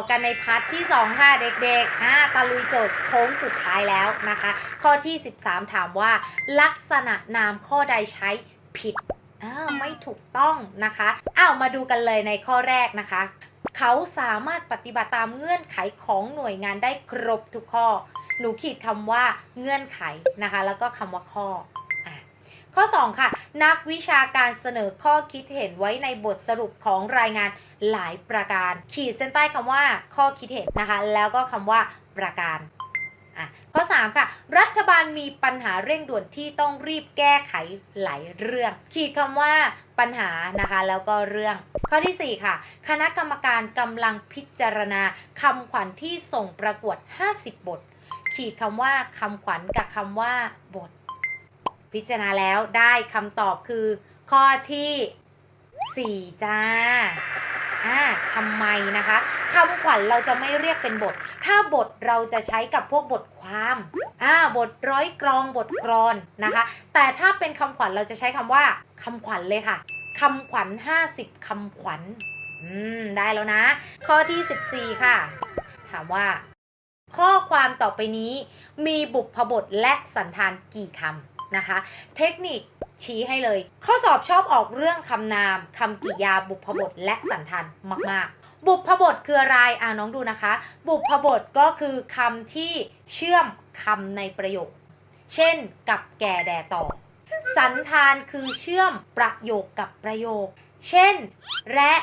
่อกันในพาร์ทที่ 2 ค่ะเด็กๆอ่าตะลุยโจทย์โค้งสุดท้ายแล้วนะคะ ข้อที่ 13 ถามว่า ลักษณะนามข้อใดใช้ผิดอ่าไม่ถูกต้องนะคะอ้าวมาดูกันเลยในข้อแรกนะคะ เขาสามารถปฏิบัติตามเงื่อนไขของหน่วยงานได้ครบทุกข้อ หนูขีดคำว่าเงื่อนไขนะคะ แล้วก็คำว่าข้อ ข้อ 2 ค่ะ นักวิชาการเสนอข้อคิดเห็นไว้ในบทสรุปของรายงานหลายประการ ขีดเส้นใต้คำว่าข้อคิดเห็นนะคะ แล้วก็คำว่าประการอะข้อ 3 ค่ะ รัฐบาลมีปัญหาเร่งด่วนที่ต้องรีบแก้ไขหลายเรื่อง ขีดคำว่าปัญหานะคะ แล้วก็เรื่อง ข้อทีสี่4 ค่ะ คณะกรรมการกำลังพิจารณาคำขวัญที่ส่งประกวด 50 บท ขีดคำว่าคำขวัญกับคำว่าบท พิจารณาแล้วได้คำตอบคือ ข้อที่ 4 จ้าอ่าทำไมนะคะคำขวัญเราจะไม่เรียกเป็นบท ถ้าบทเราจะใช้กับพวกบทความอ่าบทร้อยกรองบทกรอนนะคะ แต่ถ้าเป็นคำขวัญเราจะใช้คำว่าคำขวัญเลยค่ะคำขวัญ 50คำขวัญอืมได้แล้วนะ ข้อที่ 14 ค่ะ ถามว่า ข้อความต่อไปนี้มีบุพบทและสันธานกี่คำ นะคะ เทคนิคชี้ให้เลย ข้อสอบชอบออกเรื่องคำนามคำกริยาบุพบทและสันธานมาก ๆ บุพบทคืออะไรอ่าน้องดูนะคะ บุพบทก็คือคำที่เชื่อมคำในประโยค เช่น กับแก่แด่ต่อ สันธานคือเชื่อมประโยคกับประโยค เช่น และ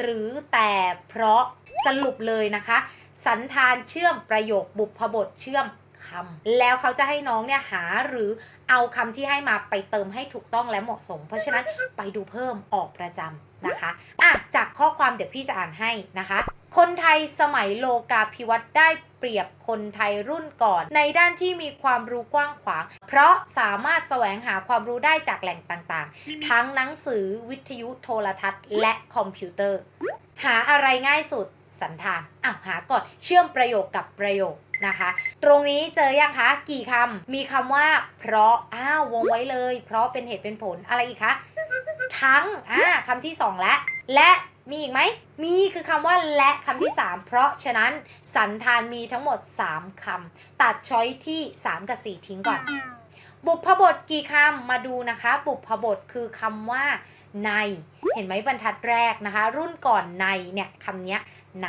หรือแต่เพราะสรุปเลยนะคะ สันธานเชื่อมประโยคบุพบทเชื่อม คำแล้วเขาจะให้น้องเนี่ยหาหรือเอาคำที่ให้มาไปเติมให้ถูกต้องและเหมาะสม เพราะฉะนั้นไปดูเพิ่มออกประจำนะคะอะจากข้อความเดี๋ยวพี่จะอ่านให้นะคะ คนไทยสมัยโลกาภิวัตน์ได้เปรียบคนไทยรุ่นก่อน ในด้านที่มีความรู้กว้างขวาง เพราะสามารถแสวงหาความรู้ได้จากแหล่งต่างๆ ทั้งหนังสือวิทยุโทรทัศน์ และคอมพิวเตอร์ หาอะไรง่ายสุดสันธานอ้าวหาก่อนเชื่อมประโยคกับประโยค นะคะ ตรงนี้เจอยังคะ กี่คำมีคำว่า เพราะอ้าววงไว้เลย เพราะเป็นเหตุเป็นผลอะไรอีกคะทั้งอ่าคำที่สองและ และมีอีกไหม มีคือคำว่าและคำที่ 3 เพราะฉะนั้นสันธานมีทั้งหมด 3คำตัดช้อยที่ 3 กับ 4 ทิ้งก่อน บุพบทกี่คำมาดูนะคะ บุพบทคือคำว่า ใน เห็นไหมบรรทัดแรกนะคะ รุ่นก่อนในเนี่ยคำเนี้ยใน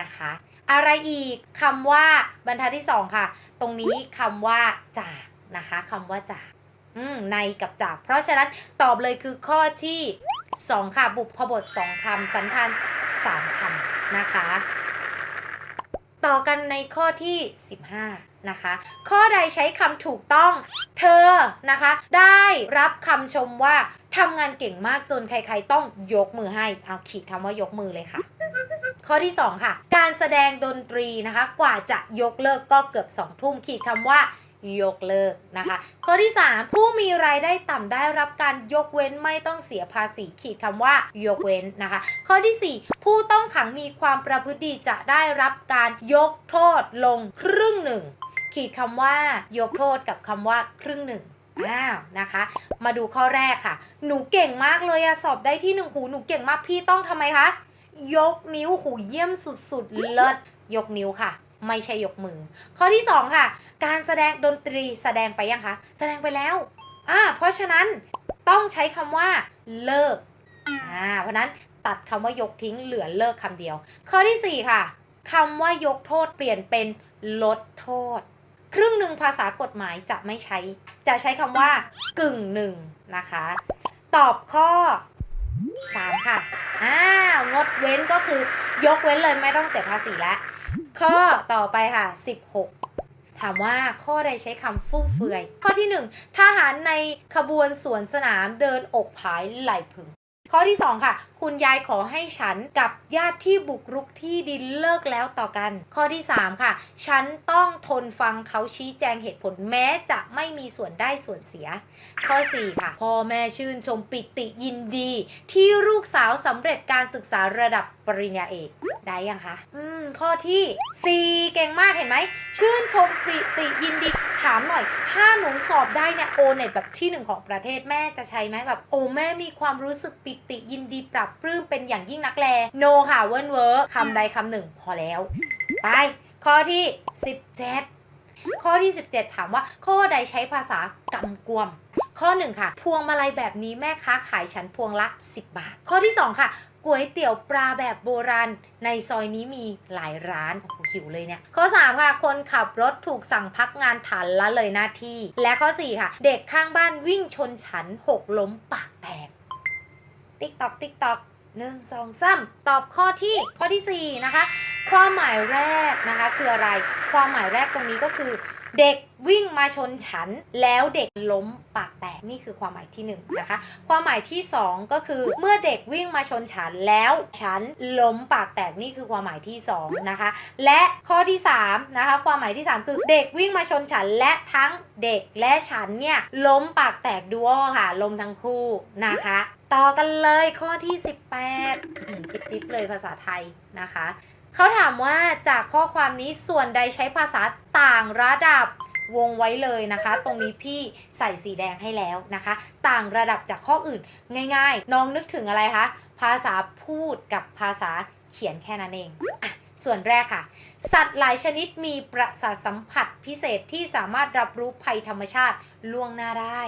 นะคะ อะไรอีกคำว่าบรรทัดที่2ค่ะ ตรงนี้คำว่าจากนะคะคำว่าจากในกับจาก เพราะฉะนั้นตอบเลยคือข้อที่ 2 ค่ะ บุพบท 2คำสันธาน 3คำนะคะ ต่อกันในข้อที่ 15 นะคะ ข้อใดใช้คำถูกต้อง เธอนะคะ ได้รับคำชมว่าทำงานเก่งมากจนใครๆต้องยกมือให้ เอาขีดคำว่ายกมือเลยค่ะ ข้อที่ 2 ค่ะ การแสดงดนตรีนะคะ กว่าจะยกเลิกก็เกือบ2ทุ่มขีดคำว่ายกเลิกนะคะ ข้อที่ 3 ผู้มีรายได้ต่ำได้รับการยกเว้นไม่ต้องเสียภาษีขีดคำว่ายกเว้นนะคะ ข้อที่ 4 ผู้ต้องขังมีความประพฤติดีจะได้รับการยกโทษลงครึ่งหนึ่งขีดคำว่ายกโทษกับคำว่าครึ่งหนึ่งอ้าวนะคะ มาดูข้อแรกค่ะ หนูเก่งมากเลยอะสอบได้ที่หนึ่งหูหนูเก่งมากพี่ต้องทำไมคะ ยกนิ้วหูเยี่ยมสุดๆ เลิศยกนิ้วค่ะ ไม่ใช่ยกมือ ข้อที่ 2 ค่ะ การแสดงดนตรีแสดงไปยังคะ แสดงไปแล้วอ่าเพราะฉะนั้นต้องใช้คำว่าเลิกอ่าเพราะนั้นตัดคำว่ายกทิ้งเหลือเลิกคำเดียว ข้อทีสี่4 ค่ะคำว่ายกโทษเปลี่ยนเป็นลดโทษ ครึ่งหนึ่งภาษากฎหมายจะไม่ใช้ จะใช้คำว่ากึ่งหนึ่งนะคะ ตอบข้อ 3 ค่ะอ้าวงดเว้นก็คือยกเว้นเลยไม่ต้องเสียภาษีแล้วข้อต่อไปค่ะ 16ถามว่าข้อใดใช้คำฟุ่มเฟือย ข้อที่ 1 ทหารในขบวนสวนสนามเดินอกผายไหลพึง ข้อที่ 2 ค่ะ คุณยายขอให้ฉันกับญาติที่บุกรุกที่ดินเลิกแล้วต่อกัน ข้อที่ 3 ค่ะ ฉันต้องทนฟังเขาชี้แจงเหตุผลแม้จะไม่มีส่วนได้ส่วนเสีย ข้อ 4 ค่ะ พ่อแม่ชื่นชมปิติยินดี ที่ลูกสาวสำเร็จการศึกษาระดับ ปริญญาเอกได้ยังคะ อืม ข้อที่ 4 เก่งมากเห็นไหม ชื่นชมปริติยินดี ถามหน่อย ถ้าหนูสอบได้เนี่ยโอเน็ตแบบที่หนึ่งของประเทศแม่จะใช้ไหมแบบ โอ้แม่มีความรู้สึกปิติยินดีปรับปลื้มเป็นอย่างยิ่งนักแลโนค่ะเวิร์นเวอร์คำใดคำหนึ่งพอแล้ว ไป ข้อที่ 17 ข้อที่ 17 ถามว่า ข้อใดใช้ภาษากำกวม ข้อ 1 ค่ะ พวงมาลัยแบบนี้แม่ค้าขายฉันพวงละ 10 บาท ข้อที่ 2 ค่ะ ก๋วยเตี๋ยวปลาแบบโบราณ ในซอยนี้มีหลายร้าน โอ้โหหิวเลยเนี่ย ข้อ 3 ค่ะ คนขับรถถูกสั่งพักงานฐานละเลยหน้าที่ และข้อ 4 ค่ะ เด็กข้างบ้านวิ่งชนฉันหกล้มปากแตก ติ๊กตอกติ๊กตอกหนึ่งสองสามตอบข้อที่ข้อที่ 4 นะคะ ความหมายแรกนะคะคืออะไร ความหมายแรกตรงนี้ก็คือ เด็ก วิ่งมาชนฉันแล้วเด็กล้มปากแตกนี่คือความหมายที่1นงนะคะความหมายที่ 2 ก็คือเมื่อเด็กวิ่งมาชนฉันแล้วฉันล้มปากแตกนี่คือความหมายที่2นะคะและข้อที่3นะคะความหมายที่ 3 คือเด็กวิ่งมาชนฉันและทั้งเด็กและฉันเนี่ยล้มปากแตกดูโอค่ะล้มทั้งคู่นะคะต่อกันเลยข้อที่ 18 จิบจิบเลยภาษาไทยนะคะ เขาถามว่าจากข้อความนี้ส่วนใดใช้ภาษาต่างระดับ วงไว้เลยนะคะ ตรงนี้พี่ใส่สีแดงให้แล้วนะคะ ต่างระดับจากข้ออื่นง่าย ๆ น้องนึกถึงอะไรคะ ภาษาพูดกับภาษาเขียนแค่นั้นเองอะส่วนแรกค่ะ สัตว์หลายชนิดมีประสาทสัมผัสพิเศษที่สามารถรับรู้ภัยธรรมชาติล่วงหน้าได้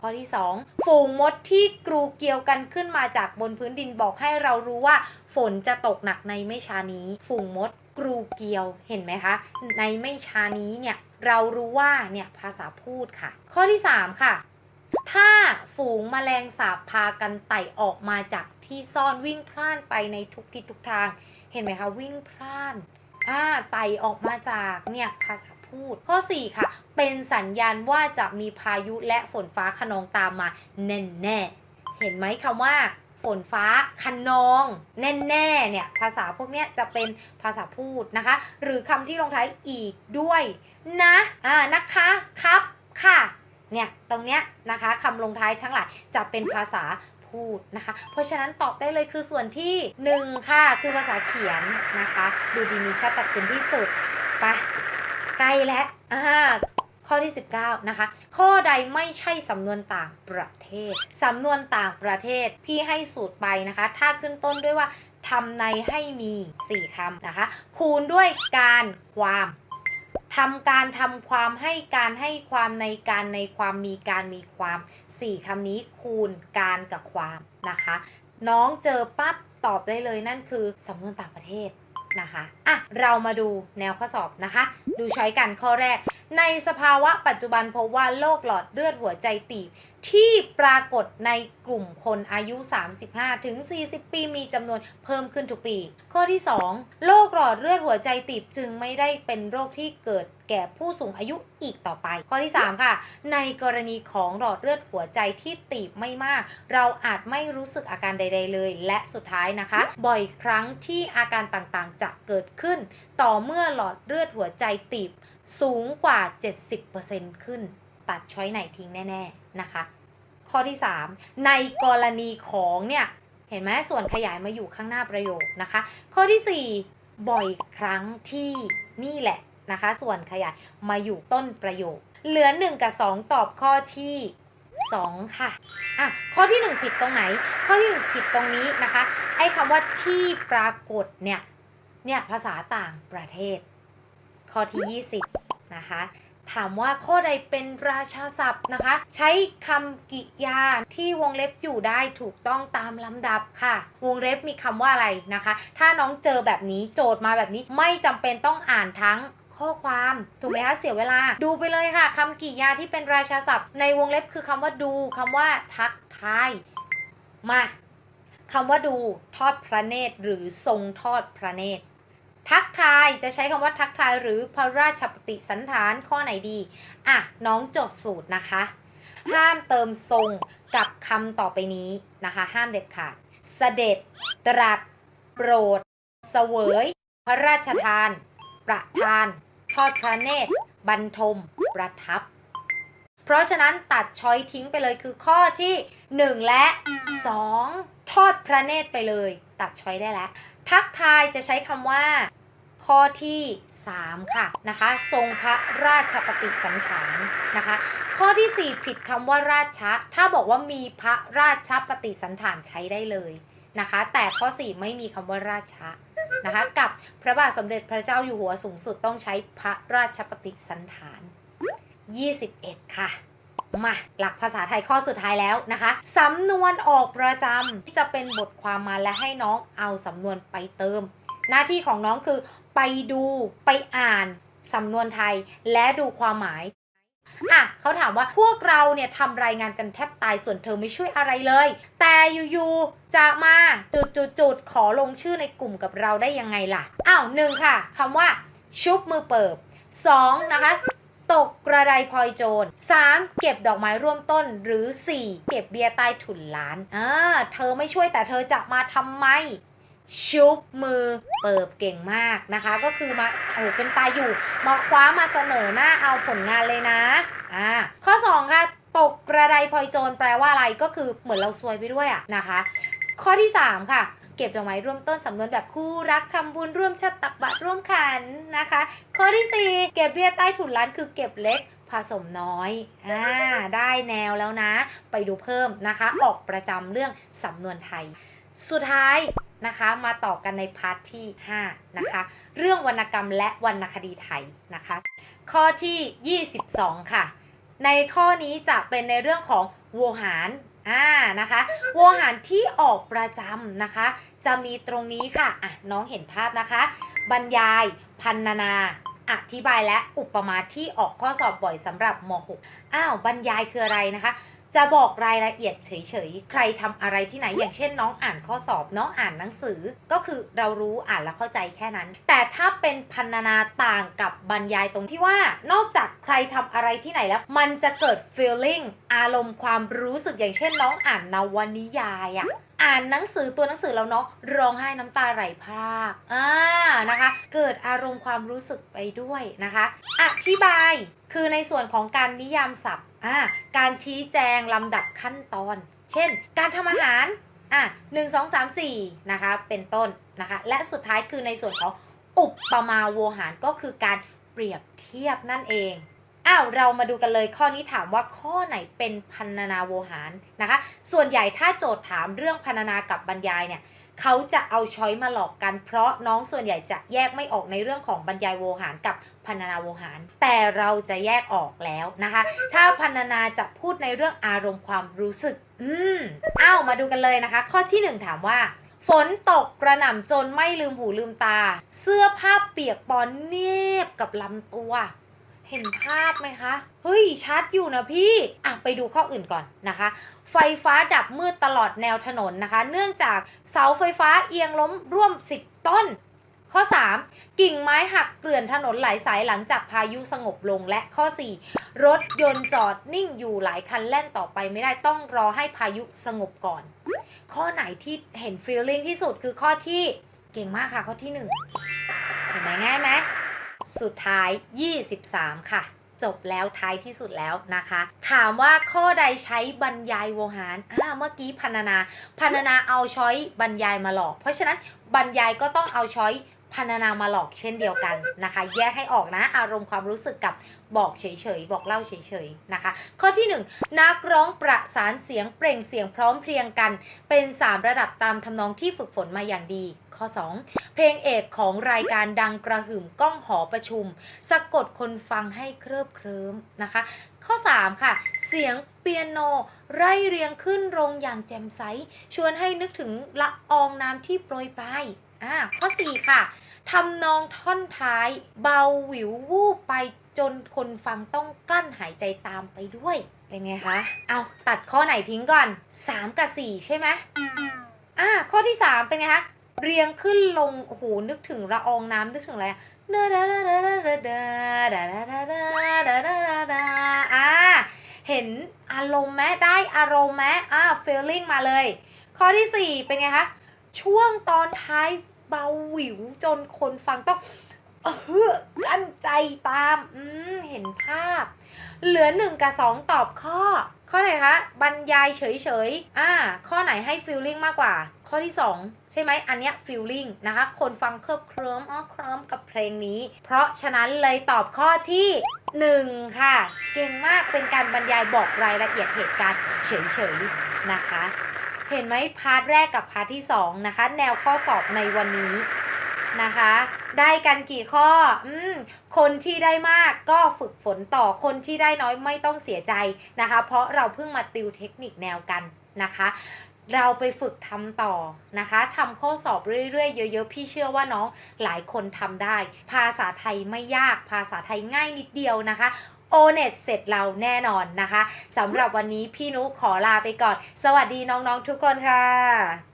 ข้อที่ 2 ฝูงมดที่กรูเกี่ยวกันขึ้นมาจากบนพื้นดินบอกให้เรารู้ว่า ฝนจะตกหนักในไม่ช้านี้ ฝูงมดกรูเกี่ยวเห็นไหมคะ ในไม่ช้านี้เนี่ย เรารู้ว่าเนี่ยภาษาพูดค่ะ ข้อที่ 3 ค่ะ ถ้าฝูงแมลงสาบพากันไต่ออกมาจากที่ซ่อนวิ่งพล่านไปในทุกทิศทุกทาง เห็นไหมคะวิ่งพล่านอ่าไต่ออกมาจากเนี่ยภาษาพูด ข้อ 4 ค่ะ เป็นสัญญาณว่าจะมีพายุและฝนฟ้าขนองตามมาแน่แน่เห็นไหมคำว่า ฝนฟ้าขนนอง แน่ๆเนี่ยภาษาพวกเนี้ยจะเป็นภาษาพูดนะคะ หรือคำที่ลงท้ายอีกด้วยนะอ่านะคะครับค่ะเนี่ยตรงเนี้ยนะคะคำลงท้ายทั้งหลายจะเป็นภาษาพูดนะคะ เพราะฉะนั้นตอบได้เลยคือส่วนที่ 1 ค่ะ คือภาษาเขียนนะคะ ดูดีมีชาติตัดกันที่สุดไปใกล้แล้วอ่า ข้อที่ 19 นะคะ ข้อใดไม่ใช่สำนวนต่างประเทศ สำนวนต่างประเทศพี่ให้สูตรไปนะคะ ถ้าขึ้นต้นด้วยว่าทำในให้มี 4คำนะคะ คูณด้วยการความทำการทำความให้การให้ความในการในความมีการมีความ 4คำนี้คูณการกับความนะคะ น้องเจอปั๊บตอบได้เลยนั่นคือสำนวนต่างประเทศนะคะอะเรามาดูแนวข้อสอบนะคะ ดูช้อยกันข้อแรก ในสภาวะปัจจุบันพบว่าโรคหลอดเลือดหัวใจตีบที่ปรากฏในกลุ่มคนอายุ 35 ถึง 40 ปีมีจำนวนเพิ่มขึ้นทุกปี ข้อที่ 2 โรคหลอดเลือดหัวใจตีบจึงไม่ได้เป็นโรคที่เกิด แก่ผู้สูงอายุอีกต่อไป ข้อที่ 3 ค่ะ ในกรณีของหลอดเลือดหัวใจที่ตีบไม่มาก เราอาจไม่รู้สึกอาการใด ๆ เลย และสุดท้ายนะคะ บ่อยครั้งที่อาการต่างๆ จะเกิดขึ้น ต่อเมื่อหลอดเลือดหัวใจตีบสูงกว่า 70%ขึ้น ตัดช้อยไหนทิ้งแน่ ๆนะคะ ข้อที่ 3 ในกรณีของเนี่ยเห็นไหมส่วนขยายมาอยู่ข้างหน้าประโยคนะคะ ข้อที่ 4 บ่อยครั้งที่นี่แหละ นะคะ ส่วนขยายมาอยู่ต้นประโยค เหลือ 1 กับ 2 ตอบข้อที่ 2 ค่ะอะ ข้อที่ 1 ผิดตรงไหน ข้อที่ 1 ผิดตรงนี้นะคะ ไอ้คำว่าที่ปรากฏเนี่ย เนี่ยภาษาต่างประเทศ ข้อที่ 20 นะคะถามว่าข้อใดเป็นราชาศัพท์นะคะ ใช้คำกริยาที่วงเล็บอยู่ได้ถูกต้องตามลำดับค่ะ วงเล็บมีคำว่าอะไรนะคะ ถ้าน้องเจอแบบนี้โจทย์มาแบบนี้ไม่จำเป็นต้องอ่านทั้ง ข้อความถูกไหมคะเสียเวลา ดูไปเลยค่ะคำกริยาที่เป็นราชาศัพท์ ในวงเล็บคือคำว่าดูคำว่าทักทายมาคำว่าดูทอดพระเนตร หรือทรงทอดพระเนตร ทักทายจะใช้คำว่าทักทายหรือพระราชปฏิสันฐานข้อไหนดีอะน้องจดสูตรนะคะ ห้ามเติมทรงกับคำต่อไปนี้นะคะ ห้ามเด็ดขาดเสด็จ ตรัส โปรด เสวย พระราชทาน ประทาน ทอดพระเนตรบรรทมประทับ เพราะฉะนั้นตัดช้อยทิ้งไปเลยคือข้อที่ 1 และ 2 ทอดพระเนตรไปเลย ตัดช้อยได้แล้ว ทักทายจะใช้คำว่า ข้อที่ 3 ค่ะนะคะ ทรงพระราชปฏิสันฐานนะคะ ข้อที่ 4 ผิดคำว่าราชะถ้าบอกว่ามีพระราชปฏิสันฐานใช้ได้เลย นะคะ แต่ข้อ 4 ไม่มีคำว่าราชะนะคะกับพระบาทสมเด็จพระเจ้าอยู่หัวสูงสุดต้องใช้พระราชปฏิสันฐาน 21 ค่ะ มาหลักภาษาไทยข้อสุดท้ายแล้วนะคะสำนวนออกประจำที่จะเป็นบทความมาและให้น้องเอาสำนวนไปเติม หน้าที่ของน้องคือไปดูไปอ่านสำนวนไทยและดูความหมาย อะเขาถามว่าพวกเราเนี่ยทำรายงานกันแทบตายส่วนเธอไม่ช่วยอะไรเลย แต่อยู่ๆจะมาจุดจุดจุดๆขอลงชื่อในกลุ่มกับเราได้ยังไงล่ะอ้าวหนึ่งค่ะคำว่า ชุบมือเปิบสองนะคะตกกระไดพลอยโจร 3. เก็บดอกไม้ร่วมต้นหรือ 4. เก็บเบียร์ใต้ถุนร้านอ่าเธอไม่ช่วยแต่เธอจะมาทำไม ชุบมือเปิบเก่งมากนะคะ ก็คือมาโอ้เป็นตายอยู่มาคว้ามาเสนอหน้าเอาผลงานเลยนะอ่าข้อ 2 ค่ะ ตกกระไดพลอยโจรแปลว่าอะไรก็คือเหมือนเราซวยไปด้วยอะนะคะ ข้อที่ 3 ค่ะ เก็บดอกไม้ร่วมต้นสำนวนแบบคู่รักทำบุญร่วมชาติตักบาตรร่วมขันนะคะ ข้อที่ 4 เก็บเบี้ยใต้ถุนร้านคือเก็บเล็กผสมน้อย อ่า ได้แนวแล้วนะ ไปดูเพิ่มนะคะ ออกประจำเรื่องสำนวนไทย สุดท้าย นะคะ มาต่อกันในพาร์ทที่ 5 นะคะ เรื่องวรรณกรรมและวรรณคดีไทยนะคะ ข้อที่ 22 ค่ะ ในข้อนี้จะเป็นในเรื่องของโวหารอ่านะคะโวหารที่ออกประจำนะคะ จะมีตรงนี้ค่ะอะ น้องเห็นภาพนะคะ บรรยายพันนานาอธิบายและอุปมาที่ออกข้อสอบบ่อยสำหรับม .6 อ้าวบรรยายคืออะไรนะคะ จะบอกรายละเอียดเฉยๆ ใครทำอะไรที่ไหน อย่างเช่นน้องอ่านข้อสอบน้องอ่านหนังสือ ก็คือเรารู้อ่านแล้วเข้าใจแค่นั้น แต่ถ้าเป็นพันนานาต่างกับบรรยายตรงที่ว่า นอกจากใครทำอะไรที่ไหนแล้ว มันจะเกิด feeling อารมณ์ความรู้สึกอย่างเช่นน้องอ่านนวนิยายอะ อ่านหนังสือตัวหนังสือแล้วน้องร้องไห้น้ำตาไหลพรากอ่านะคะ เกิดอารมณ์ความรู้สึกไปด้วยนะคะ อธิบายคือในส่วนของการนิยามศัพท์อ่าการชี้แจงลำดับขั้นตอน เช่น การทำอาหารอะหนึ่งสองสามสี่นะคะเป็นต้นนะคะ และสุดท้ายคือในส่วนของอุปมาโวหารก็คือการเปรียบเทียบนั่นเอง อ้าวเรามาดูกันเลยข้อนี้ถามว่าข้อไหนเป็นพันนาโวหารนะคะ ส่วนใหญ่ถ้าโจทย์ถามเรื่องพันนากับบรรยายเนี่ยเขาจะเอาช้อยมาหลอกกันเพราะน้องส่วนใหญ่จะแยกไม่ออกในเรื่องของบรรยายโวหารกับพันนาโวหาร แต่เราจะแยกออกแล้วนะคะ ถ้าพันนาจะพูดในเรื่องอารมณ์ความรู้สึก อืมอ้าวมาดูกันเลยนะคะ ข้อที่หนึ่งถามว่าฝนตกกระหน่ำจนไม่ลืมหูลืมตา เสื้อผ้าเปียกปอนเนียบกับลำตัว เห็นภาพไหมคะ เฮ้ย ชัดอยู่นะพี่ อะ ไปดูข้ออื่นก่อนนะคะ ไฟฟ้าดับมืดตลอดแนวถนนนะคะ เนื่องจากเสาไฟฟ้าเอียงล้มร่วม 10 ต้น ข้อ 3 กิ่งไม้หักเกลื่อนถนนหลายสายหลังจากพายุสงบลงและข้อ 4 รถยนต์จอดนิ่งอยู่หลายคันแล่นต่อไปไม่ได้ต้องรอให้พายุสงบก่อน ข้อไหนที่เห็น feeling ที่สุดคือข้อที่เก่งมากค่ะข้อที่ 1 เห็นไหมง่ายไหม สุดท้าย 23 ค่ะ จบแล้วท้ายที่สุดแล้วนะคะ ถามว่าข้อใดใช้บรรยายโวหารอ่าเมื่อกี้พันนานาพันนาเอาช้อยบรรยายมาหลอก เพราะฉะนั้นบรรยายก็ต้องเอาช้อย พันนามาหลอกเช่นเดียวกันนะคะ แยกให้ออกนะอารมณ์ความรู้สึกกับบอกเฉยๆบอกเล่าเฉยๆนะคะ ข้อที่ 1 นักร้องประสานเสียงเปล่งเสียงพร้อมเพรียงกัน เป็น 3 ระดับตามทำนองที่ฝึกฝนมาอย่างดี ข้อ 2 เพลงเอกของรายการดังกระหึ่มก้องหอประชุม สะกดคนฟังให้เคลิบเคลิ้มนะคะ ข้อ 3 ค่ะ เสียงเปียโน ไร่เรียงขึ้นรงอย่างแจ่มใส ชวนให้นึกถึงละอองน้ำที่โปรยปลาย อ่าข้อ 4 ค่ะทำนองท่อนท้ายเบาหวิววูบไปจนคนฟังต้องกลั้นหายใจตามไปด้วย เป็นไงคะ เอาตัดข้อไหนทิ้งก่อน 3 กับ 4 ใช่ไหมอ่าข้อที่ 3 เป็นไงคะ เรียงขึ้นลง โอ้โห นึกถึงละอองน้ำนึกถึงอะไรอะดาดาดาดาดาดาดาดาดาดาดาดาดาดาดาอ่าเห็นอารมณ์ไหมได้อารมณ์ไหมอ่า feeling มาเลย ข้อที่ 4 เป็นไงคะ ช่วงตอนท้าย เบาหวิวจนคนฟังต้องเออกั้นใจตาม อืม เห็นภาพ เหลือหนึ่งกับสองตอบข้อ ข้อไหนคะ บรรยายเฉยๆ อ่า ข้อไหนให้ฟีลลิ่งมากกว่า ข้อที่2ใช่ไหม อันเนี้ยฟีลลิ่งนะคะ คนฟังเคลิบเคลิ้มอ้อเคลิ้มกับเพลงนี้ เพราะฉะนั้นเลยตอบข้อที่1ค่ะ เก่งมากเป็นการบรรยายบอกรายละเอียดเหตุการณ์เฉยๆ นะคะ เห็นไหมพาร์ทแรกกับพาร์ทที่2นะคะ แนวข้อสอบในวันนี้นะคะ ได้กันกี่ข้ออืมคนที่ได้มากก็ฝึกฝนต่อคนที่ได้น้อยไม่ต้องเสียใจนะคะ เพราะเราเพิ่งมาติวเทคนิคแนวกันนะคะ เราไปฝึกทำต่อนะคะทำข้อสอบเรื่อยๆเยอะๆพี่เชื่อว่าน้องหลายคนทำได้ ภาษาไทยไม่ยากภาษาไทยง่ายนิดเดียวนะคะ โอเน็ตเสร็จเราแน่นอนนะคะสำหรับวันนี้พี่นุขอลาไปก่อน สวัสดีน้องๆทุกคนค่ะ